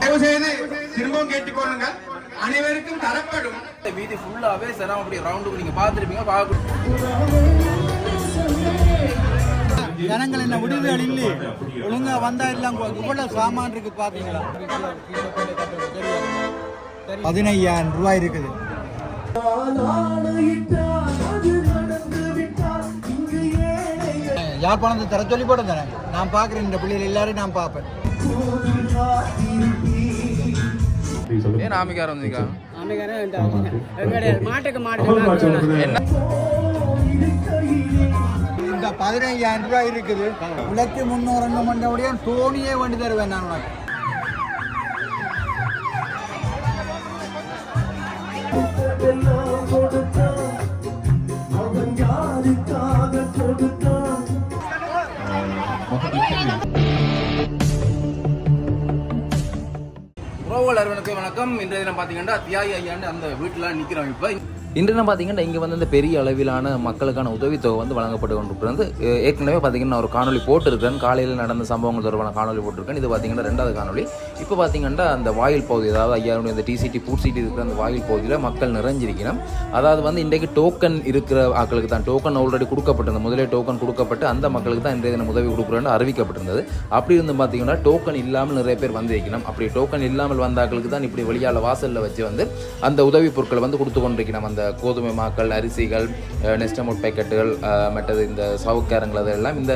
தயவு செய்து திரும்பவும் கேட்டுக்கொள்ளுங்க. அனைவருக்கும் தரப்படும். இந்த வீதி ஃபுல்லாகவே சரம் அப்படி ரவுண்டுக்கு நீங்கள் பார்த்துருப்பீங்க பார்க்க ஜனங்கள் என்ன விடுதல் இல்லை ஒழுங்கா வந்தா எல்லாம் இவ்வளவு சாமான் இருக்கு பாத்தீங்களா? பதினையாயிரம் ரூபாய் இருக்குது. யாழ்ப்பாணத்தை தர சொல்லி போட்டு தரேன் நான் பார்க்குறேன் இந்த பிள்ளைகள் எல்லாரும் நான் பார்ப்பேன். ஏன் ஆமிக்கார வந்தீங்க? மாட்டுக்கு மாட்டு இந்த பதினையாயிரம் ரூபாய் இருக்குது. உழைக்கு முன்னூறு ரெண்டு மண்டபடியா தோணியே வேண்டி தருவேன் நான் உனக்கு. உறவுகள் அறுவனுக்கு வணக்கம். இன்றைய தினம் பார்த்தீங்கன்னா தியாகி ஐயாண்டு அந்த வீட்டில் நிற்கிறோம் இப்போ. இன்று நம்ம பார்த்தீங்கன்னா இங்கே வந்து இந்த பெரிய அளவிலான மக்களுக்கான உதவித்தொகை வந்து வழங்கப்பட்டு கொண்டிருக்கிறது. ஏற்கனவே பார்த்தீங்கன்னா ஒரு காணொலி போட்டிருக்கேன் காலையில் நடந்த சம்பவங்கள் தொடர்பான காணொலி போட்டிருக்கேன். இது பார்த்தீங்கன்னா ரெண்டாவது காணொலி இப்போ பார்த்தீங்கன்னா அந்த வாயில் பகுதி அதாவது ஐயாருடைய இந்த டிசிடி பூர்சிட்டி இருக்கிற அந்த வாயில் பகுதியில் மக்கள் நிறைஞ்சிருக்கணும். அதாவது வந்து இன்றைக்கு டோக்கன் இருக்கிற ஆக்களுக்கு தான் டோக்கன் ஆல்ரெடி கொடுக்கப்பட்டிருந்த முதலே டோக்கன் கொடுக்கப்பட்டு அந்த மக்களுக்கு தான் இன்றைய தினம் உதவி கொடுக்குறேன்னு அறிவிக்கப்பட்டிருந்தது. அப்படி இருந்து பார்த்தீங்கன்னா டோக்கன் இல்லாமல் நிறைய பேர் வந்து அப்படி டோக்கன் இல்லாமல் வந்த ஆக்களுக்கு தான் இப்படி வெளியால் வாசலில் வச்சு வந்து அந்த உதவி பொருட்களை வந்து கொடுத்து கொண்டிருக்கணும். அந்த கோதுமை மாக்கள் அரிசிகள் நெஸ்டமோட் பேக்கெட்டுகள் மற்றது இந்த சவுக்காரங்கள் அதெல்லாம் இந்த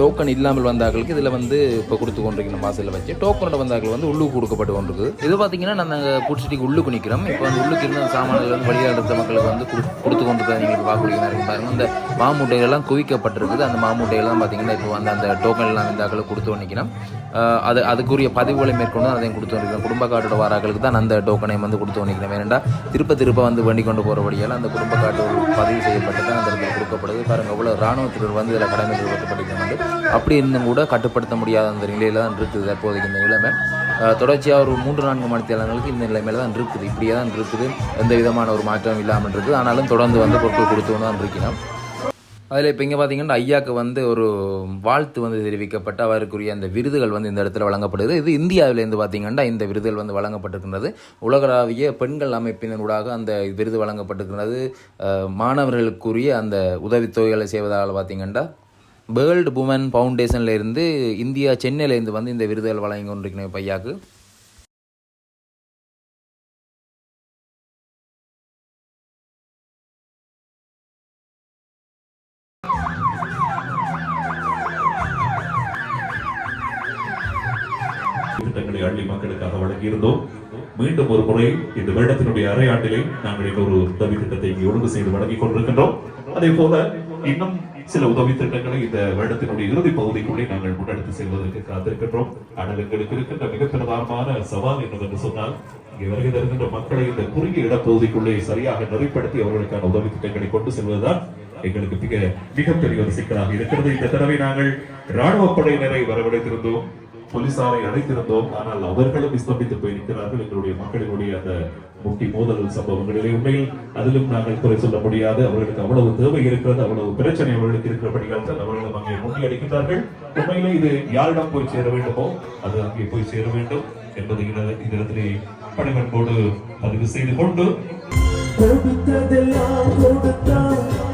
டோக்கன் இல்லாமல் வந்தாக்களுக்கு இதில் வந்து இப்போ கொடுத்து கொண்டிருக்கணும் வாசலில் வச்சு. டோக்கனோட வந்தாக்கள் வந்து உள்ளுக்கு கொடுக்கப்பட்டு கொண்டிருக்கு. இது பார்த்தீங்கன்னா நாங்கள் குடிச்சிட்டு உள்ளுக்கு நிற்கிறோம் இப்போ அந்த உள்ளுக்கு இருந்த சாமான்கள் வந்து வழியாக இருந்த மக்களுக்கு வந்து கொடுத்து கொண்டு நீங்கள் பார்க்கக்கூடிய நேரம் பாருங்கள் இந்த மாமூட்டைகள்லாம் குவிக்கப்பட்டிருக்குது. அந்த மாமூட்டைகள்லாம் பார்த்தீங்கன்னா இப்போ வந்து அந்த டோக்கன் எல்லாம் இந்த ஆட்களுக்கு கொடுத்து நிற்கிறோம் அது அதுக்குரிய பதிவுகளை மேற்கொண்டு அதையும் கொடுத்து நிற்கிறோம் குடும்ப காட்டோட வாராக்களுக்கு தான் அந்த டோக்கனையும் வந்து கொடுத்து நிற்கிறோம் வேணுண்டா திருப்ப திருப்ப வந்து வண்டி கொண்டு போகிறபடியால் அந்த குடும்ப காட்டு பதிவு செய்யப்பட்டு தான் அந்த இடத்துல கொடுக்கப்படுது. பாருங்க அவ்வளோ ராணுவத்தினர் வந்து இதில் கடமை நிறுவப்பட்டிருக்கிறது அப்படி இருந்தும் கூட கட்டுப்படுத்த முடியாத அந்த நிலையில தான் இருக்குது. தற்போதைக்கு இந்த நிலைமை. தொடர்ச்சியாக ஒரு மூன்று நான்கு மணித்தேலங்களுக்கு இந்த நிலைமையில தான் இருக்குது. இப்படியே தான் இருக்குது. எந்த விதமான ஒரு மாற்றம் இல்லாமல் இருக்குது. ஆனாலும் தொடர்ந்து வந்து பொருட்கள் கொடுத்து தான் இருக்கணும் அதில் இப்போ இங்கே பார்த்தீங்கன்னா ஐயாவுக்கு வந்து ஒரு வாழ்த்து வந்து தெரிவிக்கப்பட்டு அவருக்குரிய அந்த விருதுகள் வந்து இந்த இடத்துல வழங்கப்படுது இது இந்தியாவிலேருந்து பார்த்தீங்கன்னா இந்த விருதுகள் வந்து வழங்கப்பட்டிருக்கின்றது. உலகளாவிய பெண்கள் அமைப்பினூடாக அந்த விருது வழங்கப்பட்டிருக்கிறது மாணவர்களுக்குரிய அந்த உதவித்தொகைகளை செய்வதால் பார்த்தீங்கன்னா வேர்ல்டு உமன் ஃபவுண்டேஷன்ல இருந்து இந்தியா சென்னையிலேருந்து வந்து இந்த விருதுகள் வழங்கி கொண்டிருக்கணும் பையாவுக்கு திட்டங்களை அள்ளி மக்களுக்காக வழங்கியிருந்தோம். மீண்டும் ஒரு முறை இந்த வருடத்தினுடைய அரையாண்டிலே நாங்கள் இன்னொரு உதவி திட்டத்தை ஒழுங்கு செய்து வழங்கிக் கொண்டிருக்கின்றோம். அதே போல இன்னும் சில உதவி திட்டங்களை இந்த வருடத்தினுடைய இறுதி பகுதிக்குள்ளே நாங்கள் முன்னெடுத்து செல்வதற்கு காத்திருக்கின்றோம். ஆனால் எங்களுக்கு இருக்கின்ற மிக பிரதானமான சவால் என்னவென்று சொன்னால் இங்கே வருகை தருகின்ற மக்களை இந்த குறுகிய இடப்பகுதிக்குள்ளே சரியாக நெறிப்படுத்தி அவர்களுக்கான உதவி திட்டங்களை கொண்டு செல்வதுதான் எங்களுக்கு மிக மிகப்பெரிய ஒரு சிக்கலாக இருக்கிறது. இந்த தடவை நாங்கள் ராணுவ படையினரை வரவழைத்திருந்தோம். போலீசாரை அழைத்திருந்தோம். ஆனால் அவர்களும் ஸ்தம்பித்து போய் நிற்கிறார்கள். எங்களுடைய மக்களினுடைய அந்த முட்டி மோதல் சம்பவங்களிலே உண்மையில் அதிலும் நாங்கள் குறை சொல்ல முடியாது. அவர்களுக்கு அவ்வளவு தேவை இருக்கிறது அவ்வளவு பிரச்சனை அவர்களுக்கு இருக்கிறபடியால் தான் அவர்களும் அங்கே முட்டி அடிக்கிறார்கள் உண்மையிலே இது யாரிடம் போய் சேர வேண்டுமோ அது அங்கே போய் சேர வேண்டும் என்பதை இதனத்திலே இந்த இடத்திலே பணிவன்போடு பதிவு செய்து கொண்டு கொடுத்ததெல்லாம் கொடுத்தான்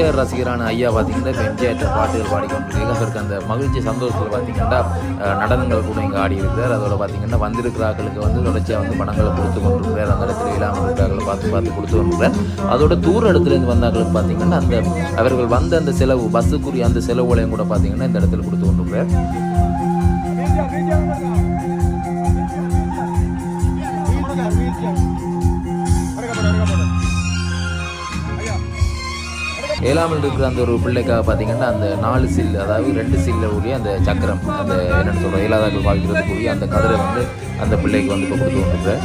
எம்ஜிஆர் ரசிகரான ஐயா பார்த்தீங்கன்னா இப்போ எம்ஜிஆர் பாட்டுகள் பாடிக்கொண்டிருக்காங்க அவருக்கு அந்த மகிழ்ச்சி சந்தோஷத்தில் பார்த்தீங்கன்னா நடனங்கள் கூட இங்கே ஆடி இருக்கிறார். அதோட பார்த்தீங்கன்னா வந்திருக்கிறார்களுக்கு வந்து தொடர்ச்சியாக வந்து பணங்களை கொடுத்து கொண்டிருக்கிறார். அந்த இடத்துல இல்லாமல் இருக்கிறார்களை பார்த்து பார்த்து கொடுத்து கொண்டிருக்கிறார். அதோட தூர இடத்துலேருந்து வந்தார்களுக்கு பார்த்தீங்கன்னா அந்த அவர்கள் வந்த அந்த செலவு பஸ்ஸுக்குரிய அந்த செலவுகளையும் கூட பார்த்தீங்கன்னா இந்த இடத்துல கொடுத்து கொண்டிருக்கிறார். ஏழாமல் இருக்கிற அந்த ஒரு பிள்ளைக்காக பார்த்தீங்கன்னா அந்த நாலு சில் அதாவது ரெண்டு சில்ல கூடிய அந்த சக்கரம் அந்த என்னென்னு சொல்கிறோம் ஏழாதாக்கள் வாழ்கிறதுக்குரிய அந்த கதிரை வந்து அந்த பிள்ளைக்கு வந்து இப்போ கொடுத்து கொண்டிருக்கிறேன்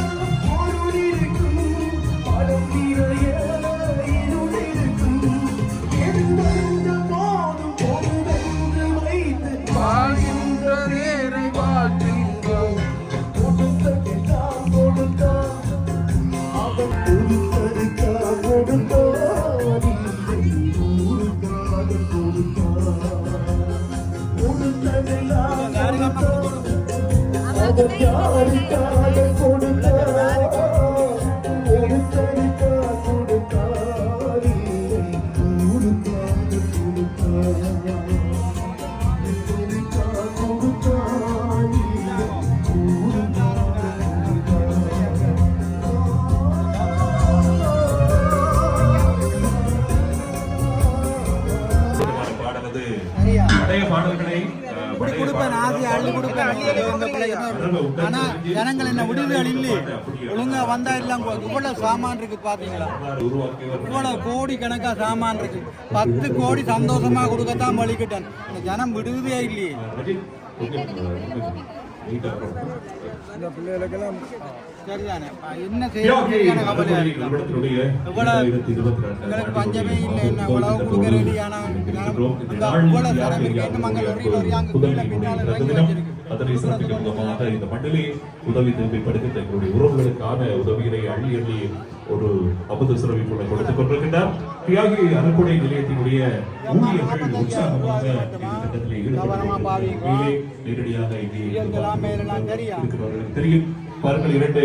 சிறுகால கொடுப்பேன் ஆசையை அள்ளி கொடுப்பேன் அள்ளி அள்ளி வந்த பிள்ளைங்க ஆனா ஜனங்கள் என்ன விடுதல் இல்லை ஒழுங்கா வந்தா எல்லாம் இவ்வளவு சாமான் இருக்கு பாத்தீங்களா? இவ்வளவு கோடி கணக்கா சாமான் இருக்கு. பத்து கோடி சந்தோஷமா கொடுக்கத்தான் வலிக்கிட்டேன் இந்த ஜனம் விடுவதே இல்லையே. இந்த பிள்ளைகளுக்கெல்லாம் சரிதானே? என்ன தியாகி செய்ய கவலையா அறக்குறை இருக்கு. நிறுவனத்தினுடைய இவ்வளவு 2022 எங்களுக்கு பஞ்சமே இல்லை. என்ன இவ்வளவு கொடுக்க ரெடியான இருக்கின்றோம். இந்த அந்த நாள் இவ்வளவு தியாகி தரம் இருக்கு. இன்னும் அங்கே லொரி லொரி அங்கே கீழே புதன்கிழமை பின்னால பிறந்த இறங்கி தினம். வச்சிருக்கு. அதனை சிறப்பிக்கும் விதமாக இந்த மண்ணிலே உதவி தேவைப்படுகின்ற எங்களுடைய உறவுகளுக்கான உதவிகளை அள்ளி அள்ளி ஒரு அமுத சிறவி போல கொடுத்துக் கொண்டிருக்கின்றார். தியாகி அறக்குடை நிலையத்தினுடைய ஊழியர்கள் உற்சாகமாக இந்த திட்டத்திலே நேரடியாக இங்கே தெரியும். பாருங்கள் இரண்டு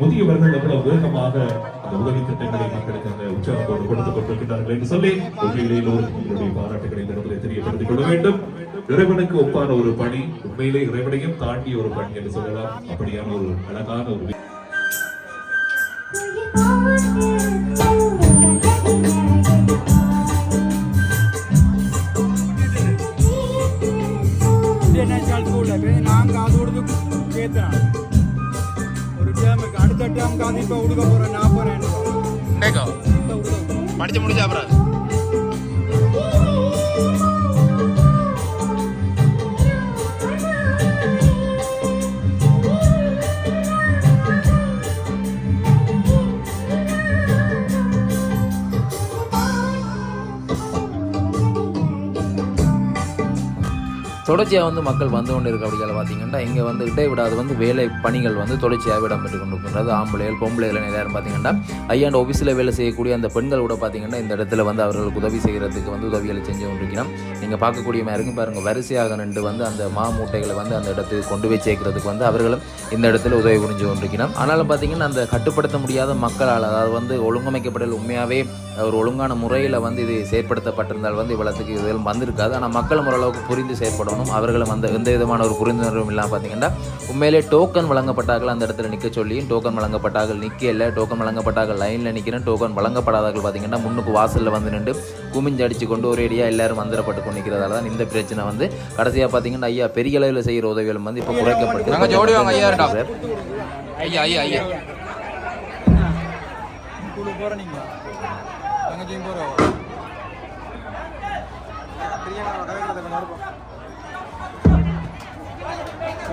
முதியவர்கள் எவ்வளவு வேகமாக அந்த உதவி திட்டங்களை மக்களுக்கு அந்த உற்சாகத்தோடு கொடுத்துக் கொண்டிருக்கிறார்கள் என்று சொல்லி உண்மையிலே எல்லோருக்கும் உங்களுடைய பாராட்டுகளை இந்த இடத்திலே தெரியப்படுத்திக் கொள்ள வேண்டும். இறைவனுக்கு ஒப்பான ஒரு பணி உண்மையிலே இறைவனையும் தாண்டிய ஒரு பணி என்று சொல்லலாம். அப்படியான ஒரு அழகான ஒரு தொடர்ச்சியாக வந்து மக்கள் வந்து கொண்டு இருக்க அப்படிங்கிற பார்த்தீங்கன்னா இங்கே வந்து இடைவிடாது வந்து வேலை பணிகள் வந்து தொடர்ச்சியாக இடம்பெற்று கொண்டிருக்கின்றது ஆம்பளைகள் பொம்பளைகள் எல்லாரும் பார்த்தீங்கன்னா ஐயாண்ட ஆஃபீஸில் வேலை செய்யக்கூடிய அந்த பெண்கள் கூட பார்த்தீங்கன்னா இந்த இடத்துல வந்து அவர்களுக்கு உதவி செய்கிறதுக்கு வந்து உதவிகளை செஞ்சு கொண்டிருக்கிறோம் நீங்கள் பார்க்கக்கூடிய மாதிரி இருக்கும். பாருங்கள் வரிசையாக நின்று வந்து அந்த மா மூட்டைகளை வந்து அந்த இடத்துக்கு கொண்டு போய் சேர்க்கறதுக்கு வந்து அவர்களும் இந்த இடத்துல உதவி புரிஞ்சு கொண்டிருக்கிறோம் ஆனாலும் பார்த்தீங்கன்னா அந்த கட்டுப்படுத்த முடியாத மக்களால் அதாவது வந்து ஒழுங்கமைக்கப்படல் உண்மையாகவே ஒரு ஒழுங்கான முறையில் வந்து இது செயற்படுத்தப்பட்டிருந்தால் வந்து இவ்வளத்துக்கு இதெல்லாம் வந்திருக்காது. ஆனால் மக்களும் ஓரளவுக்கு புரிந்து செயற்படணும். அவர்களும் அந்த எந்த விதமான ஒரு புரிந்துணர்வும் இல்லாமல் பார்த்தீங்கன்னா உண்மையிலே டோக்கன் வழங்கப்பட்டார்கள் அந்த இடத்துல நிற்க சொல்லியும் டோக்கன் வழங்கப்பட்டார்கள் நிற்கல டோக்கன் வழங்கப்பட்டார்கள் லைனில் நிற்கிறேன் டோக்கன் வழங்கப்படாதார்கள் பார்த்தீங்கன்னா முன்னுக்கு வாசலில் வந்து நின்று குமிஞ்சு அடிச்சு கொண்டு ஒரேடியாக எல்லாரும் வந்துடப்பட்டு கொண்டு நிற்கிறதால தான் இந்த பிரச்சனை வந்து. கடைசியாக பார்த்தீங்கன்னா ஐயா பெரிய அளவில் செய்கிற உதவிகளும் வந்து இப்போ குறைக்கப்பட்டு. ஐயா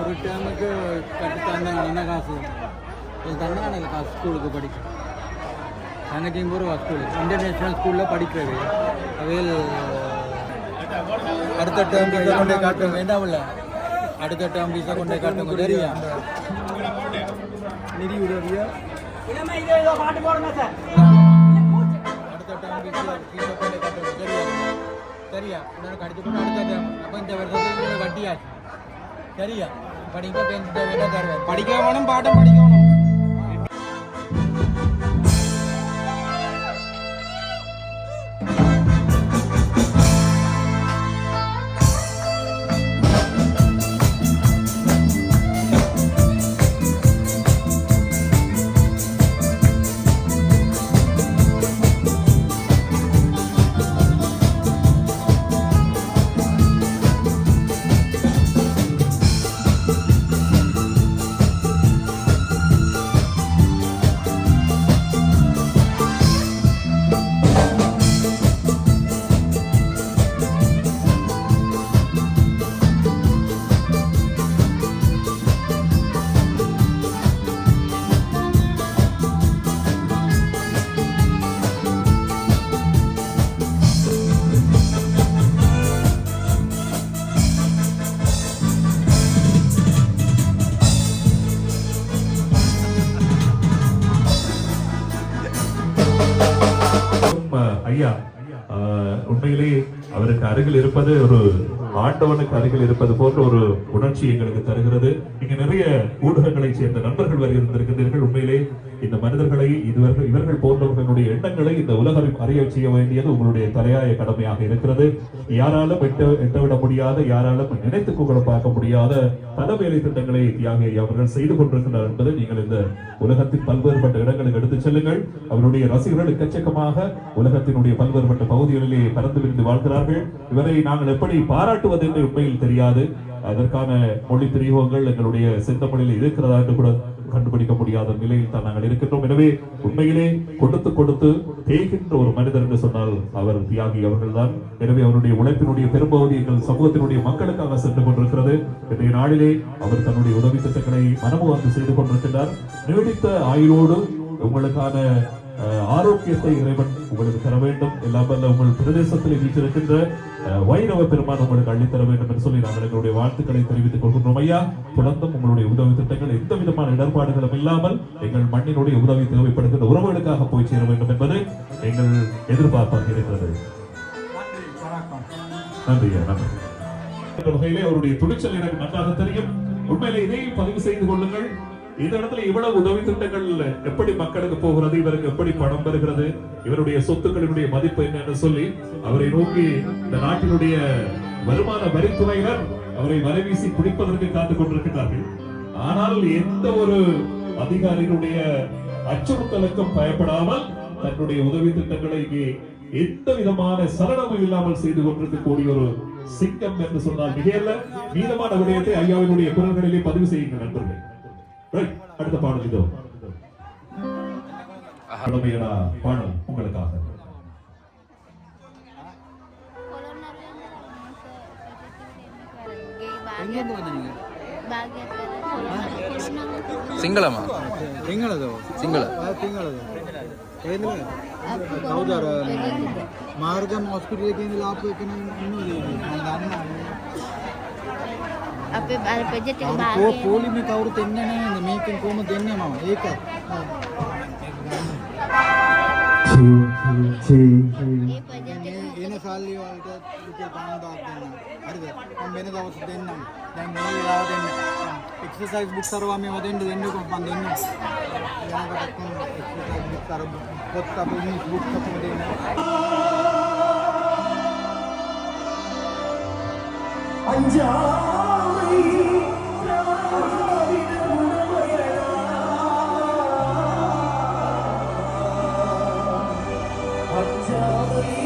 ஒரு டேமுக்கு கட்டி தந்தாங்க என்ன காசு? இது தந்தாங்க எனக்கு காசு ஸ்கூலுக்கு படிக்க. தங்கச்சியும் போகிறோம் ஸ்கூலு இன்டர்நேஷ்னல் ஸ்கூலில் படிக்கிறது. அவையில் அடுத்த டேம் ஃபீஸை கொண்டு காட்டுங்க. வேண்டாம்ல அடுத்த டேம் ஃபீஸை கொண்டு காட்டுங்க. தெரியா நிதி உதவியா? அடுத்த ஃபீஸை ஃபீஸை கொண்டு காட்டுங்க. சரியா சரியா உடனே கடிச்சு கொண்டு அடுத்த டேம் அப்போ இந்த வருஷத்துக்கு வட்டியாச்சு சரியா படிக்க பெஞ்சு தேவையான தருவேன் படிக்க வேணும் பாட்டம் படிக்கணும். ஐயா அருகில் இருப்பது ஒரு ஆண்டவனுக்கு அருகில் இருப்பது போன்ற ஒரு உணர்ச்சி எங்களுக்கு தருகிறது. இங்க நிறைய ஊடகங்களை சேர்ந்த நண்பர்கள் வருகின்றிருக்கின்றீர்கள் உண்மையிலே இந்த மனிதர்களை இதுவர்கள் இவர்கள் போன்றவர்களுடைய எண்ணங்களை இந்த உலகம் அறிய செய்ய வேண்டியது உங்களுடைய தலையாய கடமையாக இருக்கிறது. யாராலும் எட்ட எட்டவிட முடியாத யாராலும் நினைத்து கூட பார்க்க முடியாத பல வேலை திட்டங்களை தியாக அவர்கள் செய்து கொண்டிருக்கிறார் என்பதை நீங்கள் இந்த உலகத்தின் பல்வேறுபட்ட இடங்களுக்கு எடுத்துச் செல்லுங்கள். அவருடைய ரசிகர்கள் எக்கச்சக்கமாக உலகத்தினுடைய பல்வேறுபட்ட பகுதிகளிலே பறந்து விரிந்து வாழ்கிறார்கள். இவரை நாங்கள் எப்படி பாராட்டு காட்டுவது என்று உண்மையில் தெரியாது. அதற்கான மொழி பிரயோகங்கள் எங்களுடைய செந்தமிழில் இருக்கிறதா என்று கூட கண்டுபிடிக்க முடியாத நிலையில் தான் நாங்கள் இருக்கின்றோம். எனவே உண்மையிலே கொடுத்து கொடுத்து தேய்கின்ற ஒரு மனிதர் என்று சொன்னால் அவர் தியாகி அவர்கள்தான். எனவே அவருடைய உழைப்பினுடைய பெரும்பகுதி எங்கள் சமூகத்தினுடைய மக்களுக்காக சென்று கொண்டிருக்கிறது. இன்றைய நாளிலே அவர் தன்னுடைய உதவி திட்டங்களை மனமுவந்து செய்து கொண்டிருக்கிறார் நீடித்த ஆயுளோடு உங்களுக்கான ஆரோக்கியத்தை இறைவன் உங்களுக்கு தர வேண்டும். எல்லாம் உங்கள் பிரதேசத்தில் வீச்சிருக்கின்ற வைரவ பெருமான் உங்களுக்கு அள்ளித்தர வேண்டும் என்று சொல்லி நாங்கள் எங்களுடைய வாழ்த்துக்களை தெரிவித்துக் கொள்கின்றோம் ஐயா. தொடர்ந்தும் உங்களுடைய உதவி திட்டங்கள் எந்த விதமான இடர்பாடுகளும் இல்லாமல் எங்கள் மண்ணினுடைய உதவி தேவைப்படுகின்ற உறவுகளுக்காக போய் சேர வேண்டும் என்பது எங்கள் எதிர்பார்ப்பாக இருக்கிறது. நன்றி நன்றி. வகையிலே அவருடைய துணிச்சல் எனக்கு நன்றாக தெரியும். உண்மையிலே இதை பதிவு செய்து கொள்ளுங்கள். இந்த இடத்துல இவ்வளவு உதவி திட்டங்கள் எப்படி மக்களுக்கு போகிறது? இவருக்கு எப்படி பணம் வருகிறது? இவருடைய சொத்துக்களினுடைய மதிப்பு என்னன்னு சொல்லி அவரை நோக்கி இந்த நாட்டினுடைய வருமான வரித்துறையினர் அவரை வலைவீசி பிடிப்பதற்கு காத்துக் கொண்டிருக்கிறார்கள். ஆனால் எந்த ஒரு அதிகாரிகளுடைய அச்சுறுத்தலுக்கும் பயப்படாமல் தன்னுடைய உதவி திட்டங்களை இங்கே எந்த விதமான சலனமும் இல்லாமல் செய்து கொண்டிருக்கக்கூடிய ஒரு சிங்கம் என்று சொன்னால் மிக மீதமான விடயத்தை ஐயாவினுடைய குரல்களிலே பதிவு செய்யுங்கள் நண்பர்கள். அடுத்த பாடல் இதோ பழமையான பாடல் உங்களுக்காக சிங்களமா ತಿಂಗಳದು ಸಿಂಗಳ ತಿಂಗಳದು ಏನಿಲ್ಲ ಹೌದಾರ ಮಾರ್ಗಮ್ ಹಾಸ್ಪಿಟಲ್ಗೆ ಏನಿಲ್ಲ ಆಪರೇಷನ್ ಇನ್ನೂ ಅನ್ನ අපේ අර ප්‍රොජෙක්ට් එක භාගය පොලිමේ කවුරුත් එන්නේ නැහැ මේකෙන් කොහොමද දෙන්නේ මම ඒක එන සල්ලි වලට රුපියල් 5000ක් දෙන්න. හරිද? මම වෙන දවස් දෙන්නම්. දැන් මේ වෙලාව දෙන්න. එක්සර්සයිස් බුක්ස් අරවා මේවා දෙන්න දෙන්නකෝ මම දෙන්න. යාකට කොහොමද එක්සර්සයිස් බුක්ස් අරව පොත් අපේ මේ බුක්ස් අපේ දෙන්න. 安家。Tell me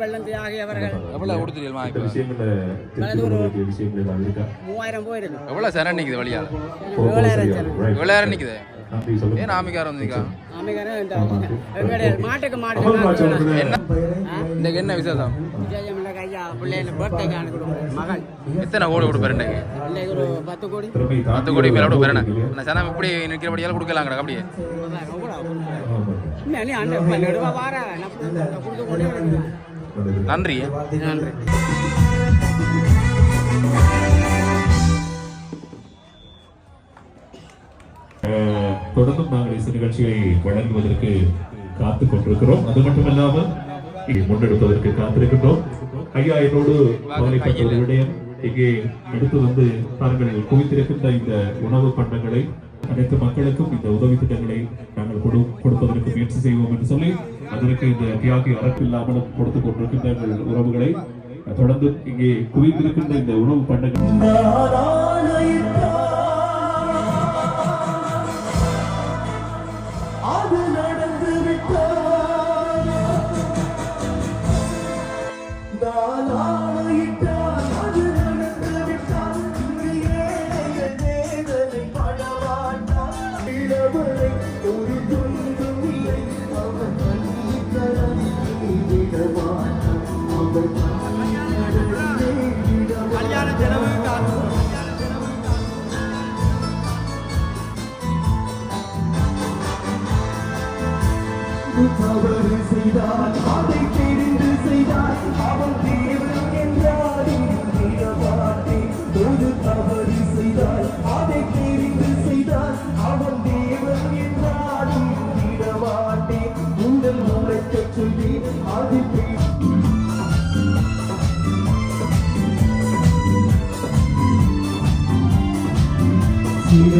வெள்ளம் தியாகியவர்கள் எவ்வளோ கொடுத்துருமா இப்போ? மூவாயிரம் போயிருக்கு எவ்வளோ சரண் நிற்குது வழியால் ஏழாயிரம் நிற்குது ஏன் ஆமிக்காரம் வந்திருக்கா? அமைகரே எங்களுடைய மாட்டுக்கு மாட்டுக்கு என்ன? விசேஷம்? பிள்ளைங்க பர்த்டேக்கு அனுப்பிடுவோம் மகள். எத்தனை கோடி கொடுப்பாரு பிள்ளைக்கு ஒரு பத்து கோடி. பத்து கோடி மேல கொடுப்பாரு நான் சனம் இப்படி நிற்கிறபடியால் கொடுக்கலாங்கடா அப்படியே. நன்றி நன்றி தொடர்ந்தும் நாங்கள் இசை நிகழ்ச்சியை வழங்குவதற்கு காத்துக் கொண்டிருக்கிறோம். அது மட்டுமல்லாமல் முன்னெடுப்பதற்கு காத்திருக்கின்றோம். ஐயா என்னோடு கவலைப்பட்ட ஒரு விடயம் இங்கே எடுத்து வந்து தாங்கள் குவித்திருக்கின்ற இந்த உணவு பண்டங்களை அனைத்து மக்களுக்கும் இந்த உதவி திட்டங்களை நாங்கள் கொடு கொடுப்பதற்கு முயற்சி செய்வோம் என்று சொல்லி அதற்கு இந்த தியாகி அரப்பில்லாமலும் கொடுத்துக் கொண்டிருக்கின்ற எங்கள் உறவுகளை தொடர்ந்து இங்கே குவித்திருக்கின்ற இந்த உணவு பண்டங்கள்.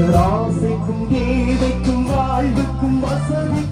சிறராசைக்கும் தேவைக்கும் வாழ்வுக்கும் வசதிக்கும்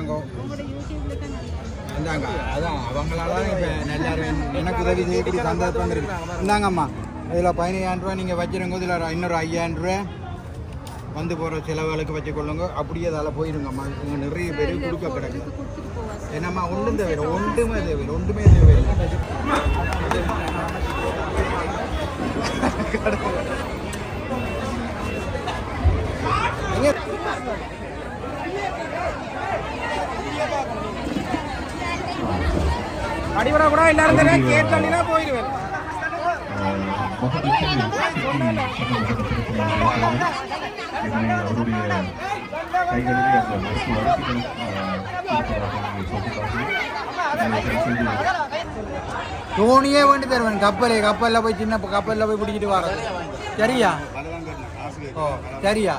இந்தாங்கோ இந்தாங்க அதான் அவங்களால இப்போ எல்லாரும் எனக்கு உதவி செய்யக்கூடிய சந்தர்ப்பம் இருக்கு. இந்தாங்கம்மா இதில் பதினையாயிரம் நீங்கள் வச்சிருங்க இதில் இன்னொரு ஐயாயிரம் ரூபாய் வந்து போகிற செலவுகளுக்கு வச்சுக்கொள்ளுங்க அப்படியே அதில் போயிருங்கம்மா இவங்க நிறைய பேர் கொடுக்க கிடக்கு. என்னம்மா ஒன்றும் தேவையில்லை ஒன்றுமே தேவையில்லை ஒன்றுமே தேவையில்லை. அடிவரா கூட எல்லாரும் கேட்டாங்கன்னா போயிடுவேன் அவருடைய கைகளிலே அந்த தோணியே வேண்டி தருவேன். கப்பலே கப்பலில் போய் சின்ன கப்பலில் போய் பிடிச்சிட்டு வர்றது சரியா? சரியா?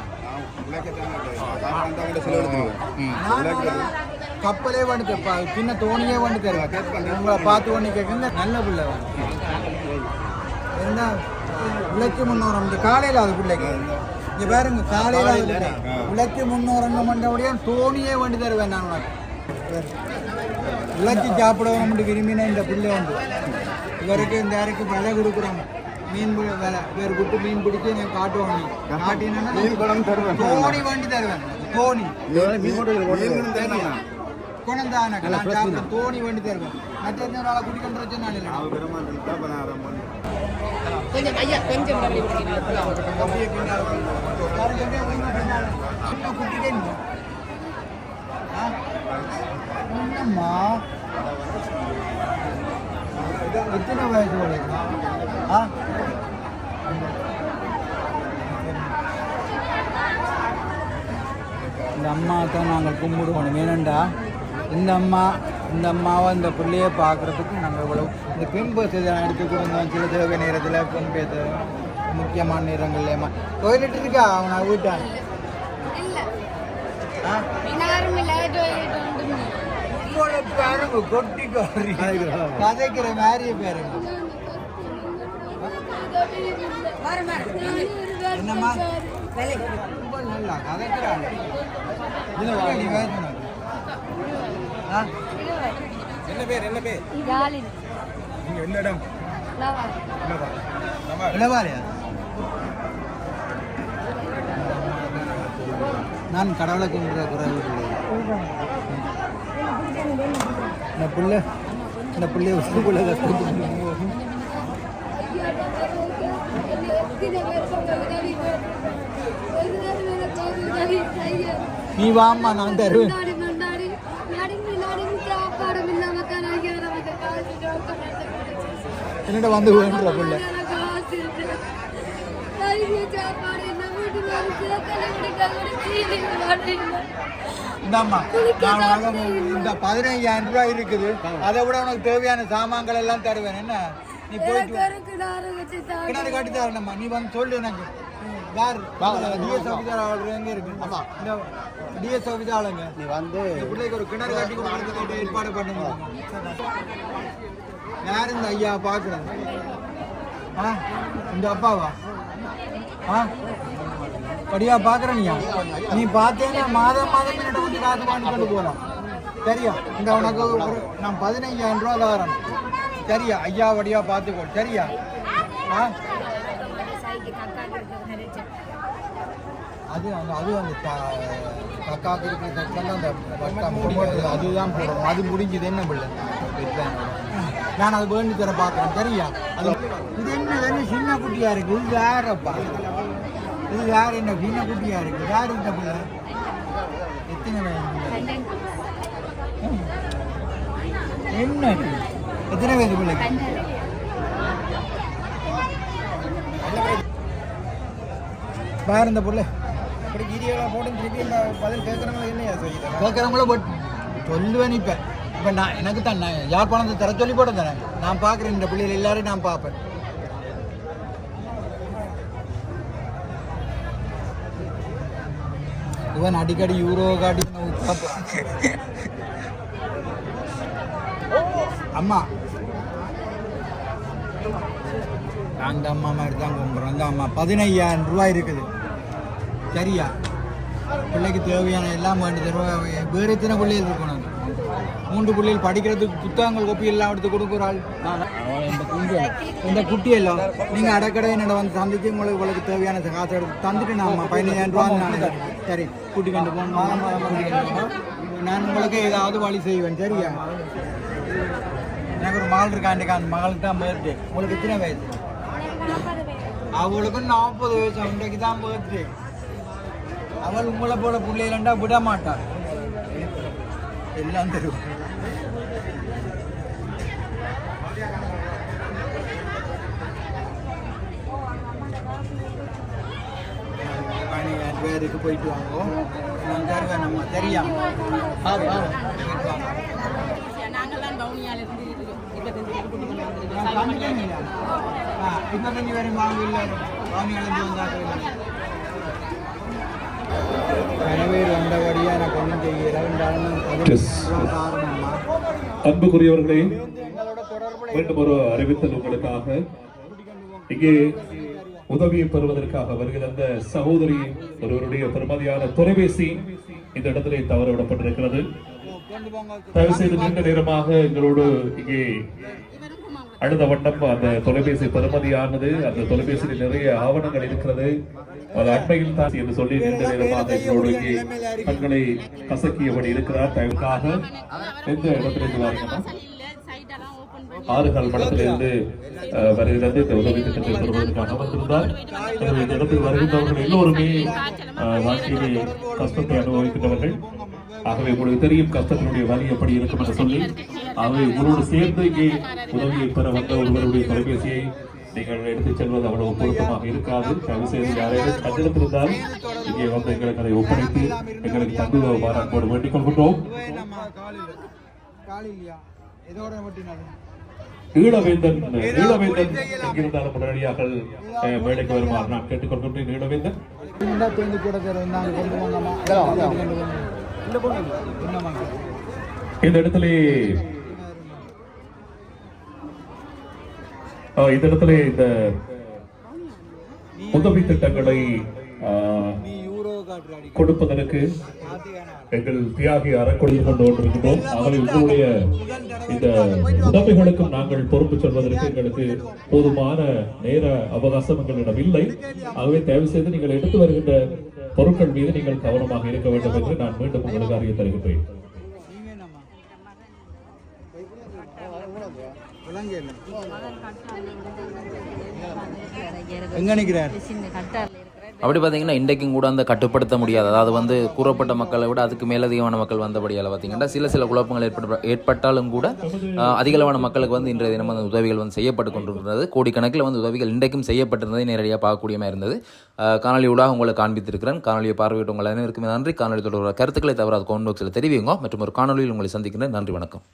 கப்பலே வேண்டி தருப்பா சின்ன தோணியே வேண்டி தருவேன் உங்களை பார்த்து ஒன்று கேட்குங்க நல்ல பிள்ளை என்ன? உழைக்கு முன்னோரம் காலையில் அது பிள்ளைக்கு. இங்க பாருங்க காலையில் அது பிள்ளை. உழைக்கு முன்னோரங்க மண்டபடியும் தோணியே வேண்டி தருவேன் நான் உனக்கு உழைச்சி சாப்பிடணும் விரும்பின இந்த பிள்ளை உண்டு இவருக்கு இந்த யாருக்கு விலை கொடுக்குறோம். மீன் பிடி- வேலை வேறு விட்டு மீன் பிடிச்சி எனக்கு காட்டுவாங்க காட்டினா மீன் தோணி வண்டி தருவேன். தோணி. தெரியும். சாப்பிட தோணி வண்டி தருவேன் மற்ற நாளை குடிக்கின்ற நான் இல்லை கொஞ்சம் ஐயா கொஞ்சம். அப்படியே பின்னால போய். பாருங்க, அப்படியே கொஞ்சம் பின்னால. இன்னும் குட்டிட்டே இருங்க. ஆ? என்னம்மா எத்தனை வயசு? ஆ இந்த அம்மா தான் நாங்கள் கும்பிடுவோம் ஏனண்டா இந்த அம்மா இந்த அம்மாவை இந்த பிள்ளையை பார்க்குறதுக்கு நாங்கள் இவ்வளோ இந்த பெண் பேச எடுத்து கொடுங்க. சில தேவை நேரத்தில் பெண் பேச முக்கியமான நேரங்கள்ல டொய்லெட் இருக்கா? அவனை வீட்டான். கதைக்கிற மாதிரியே பேருங்க என்னம்மா? நல்லா கதைக்கிறாங்க என்ன பேர் என்ன பேர்? யாழினி நீங்க எந்த இடம்? லவா இளவாலையா நான் கடவுளை கும்பிடுற குறைவு இந்த புள்ள இந்த பிள்ளைய உசுக்குள்ள நீ வாம்மா நான் தருவேன். என்னோட வந்து வேண்டுற புள்ள. இந்தாம்மா இந்த பதினைஞ்சாயிரம் ரூபாய் இருக்குது. அதை விட உனக்கு தேவையான சாமான்கள் எல்லாம் தருவேன். என்ன? நீ போயிட்டு. கிணறு காட்டி தரணும்மா. நீ வந்து சொல்லு எனக்கு. யார் டிஎஸ் ஆஃபீஸர் ஆளுங்க எங்க இருக்கு? இந்த டிஎஸ் ஆஃபீஸர் ஆளுங்க. நீ வந்து பிள்ளைக்கு ஒரு கிணறு கட்டி ஏற்பாடு பண்ணுங்க. யார் இந்த ஐயா பார்க்குறது ஆ இந்த அப்பாவா? ஆ படியா பார்க்குறனியா நீ பார்த்தேன்னா மாதம் மாதம் என்னோட வந்து காசு வாங்கி கொண்டு போகலாம் சரியா? இந்த உனக்கு ஒரு நான் பதினைஞ்சாயிரம் ரூபா தரேன். சரியா? ஐயா வடியா பார்த்துக்கோ. சரியா? ஆ? அது அந்த அது அந்த கக்காக்கு இருக்கிற அந்த பட்டம் அதுதான் போடணும் அது முடிஞ்சது. என்ன பிள்ளை? நான் அது வேண்டி தர பார்க்குறேன். சரியா அது இது என்ன என்ன சின்ன குட்டியா இருக்கு? இது யாரப்பா? இது யார் என்ன சின்ன குட்டியா இருக்கு? யார் இந்த பிள்ளை? எத்தனை? ம். என்ன? எத்தனை வயசு பிள்ளைக்கு பாரு இந்த புள்ள? இப்படி வீடியோலாம் போட்டு திருப்பி பதில் கேட்குறவங்க என்னையா சொல்லிடுறேன் கேட்குறவங்கள பட் சொல்லுவேன் இப்போ. இப்போ நான் எனக்கு தான் நான் யாழ்ப்பாணத்தை தர சொல்லி போட தரேன். நான் பார்க்குறேன் இந்த பிள்ளைகள் எல்லாரும் நான் பார்ப்பேன். இவன் அடிக்கடி யூரோ காட்டி அம்மா. அந்த அம்மா மாதிரி தான் கும்பிட்றோம் அந்த அம்மா பதினையாயிரம் ரூபாய் இருக்குது. சரியா? பிள்ளைக்கு தேவையான எல்லாம் வேண்டி வேறு எத்தனை பிள்ளைகள் இருக்கணும்? மூன்று பிள்ளைகள் படிக்கிறதுக்கு புத்தகங்கள் கோப்பி எல்லாம் எடுத்து கொடுக்குறாள் இந்த இந்த குட்டி எல்லாம் நீங்கள் அடக்கடை என்னோட வந்து சந்திச்சு உங்களுக்கு உங்களுக்கு தேவையான காசு எடுத்து தந்துட்டு நான் பதினஞ்சாயிரம் ரூபா நான் சரி கூட்டி கொண்டு போகணும் மாதம் மாதம் நான் உங்களுக்கு ஏதாவது வழி செய்வேன் சரியா? எனக்கு ஒரு மகள் இருக்காண்டிக்கா அந்த மகளுக்கு தான் பர்த்டே உங்களுக்கு எத்தனை வயசு? அவளுக்கும் நாற்பது வயசு அன்றைக்கு தான் பர்த்டே அவள் உங்களை போல பிள்ளைகளண்டா விட மாட்டாள் எல்லாம் தருவோம் பேருக்கு போயிட்டு வாங்கோ நான் தருவேன் நம்ம தெரியா ஆ வா போயிட்டு வாங்க நாங்கெல்லாம் பவுனியால இருந்து இருபத்தஞ்சு பேர் கூட்டிக் கொண்டு வந்திருக்கோம். நான் காமிக்கிறேன் ஆ இருபத்தஞ்சு பேரும் வாங்க இல்லை. வாங்கி இழந்து வந்தாக்க கனவேர் வந்தபடியாக இருந்தாலும் Yes. காரணம்மா அன்புக்குரியவர்களே மீண்டும் ஒரு அறிவித்தல் உங்களுக்காக. இங்கே உதவியை பெறுவதற்காக வருகிற சகோதரி ஒருவருடைய பெருமதியான தொலைபேசி இந்த இடத்திலே தவறவிடப்பட்டிருக்கிறது. விடப்பட்டிருக்கிறது தயவு செய்து நீண்ட நேரமாக எங்களோடு இங்கே அழுத வட்டம் அந்த தொலைபேசி பெருமதியானது அந்த தொலைபேசியில் நிறைய ஆவணங்கள் இருக்கிறது. அது அண்மையில் தான் என்று சொல்லி நீண்ட நேரமாக எங்களோடு இங்கே கண்களை கசக்கியபடி இருக்கிறார். தயவுக்காக எந்த இடத்திலிருந்து வாருங்கன்னா ஆறுகால் மடத்திலிருந்து வருகிறது. இந்த உதவி திட்டத்தை பெறுவதற்காக அமர்ந்திருந்தார். எனவே இந்த இடத்தில் வருகின்றவர்கள் எல்லோருமே வாழ்க்கையிலே கஷ்டத்தை அனுபவிக்கின்றவர்கள். ஆகவே உங்களுக்கு தெரியும் கஷ்டத்தினுடைய வலி எப்படி இருக்கும் என்று சொல்லி. ஆகவே உங்களோடு சேர்ந்து இங்கே உதவியை பெற வந்த ஒருவருடைய தொலைபேசியை நீங்கள் எடுத்துச் செல்வது அவ்வளவு பொருத்தமாக இருக்காது. தயவு செய்து யாரையும் கண்டிடத்திருந்தால் இங்கே வந்து எங்களுக்கு அதை ஒப்படைத்து எங்களுக்கு தந்து பாராட்டோடு வேண்டிக் கொள்கின்றோம். ஈழவேந்தன் ஈழவேந்தன் எங்கிருந்தாலும் உடனடியாக மேடைக்கு வருமாறு நான் கேட்டுக்கொள்கின்றேன் ஈழவேந்தன் இந்த இடத்திலே இந்த இடத்திலே இந்த உதவி திட்டங்களை கொடுப்பதற்கு எங்கள் தியாகி அறக்கொடியில் கொண்டு கொண்டிருக்கின்றோம் ஆகவே உங்களுடைய இந்த உதவிகளுக்கும் நாங்கள் பொறுப்பு சொல்வதற்கு எங்களுக்கு போதுமான நேர அவகாசம் எங்களிடம் இல்லை. ஆகவே தயவு செய்து நீங்கள் எடுத்து வருகின்ற பொருட்கள் மீது நீங்கள் கவனமாக இருக்க வேண்டும் என்று நான் மீண்டும் உங்களுக்கு அறிய தருகின்றேன். எங்க நிற்கிறார் அப்படி பார்த்தீங்கன்னா இன்றைக்கும் கூட அந்த கட்டுப்படுத்த முடியாது. அதாவது வந்து கூறப்பட்ட மக்களை விட அதுக்கு மேலதிகமான மக்கள் வந்தபடியால் பார்த்தீங்கன்னா சில சில குழப்பங்கள் ஏற்பட ஏற்பட்டாலும் கூட அதிகளவான மக்களுக்கு வந்து இன்றைய தினம் வந்து உதவிகள் வந்து செய்யப்பட்டு கொண்டிருந்தது. கோடிக்கணக்கில் வந்து உதவிகள் இன்றைக்கும் செய்யப்பட்டிருந்ததை நேரடியாக பார்க்கக்கூடியமா இருந்தது. காணொலி ஊடாக உங்களை காண்பித்திருக்கிறேன். காணொலியை பார்வையிட்டு உங்கள் நன்றி. காணொலி தொடர்பான கருத்துக்களை தவறாது காமெண்ட் பாக்ஸில் தெரிவிங்க மற்றும் ஒரு காணொலியில் உங்களை சந்திக்கிறேன் நன்றி. வணக்கம்.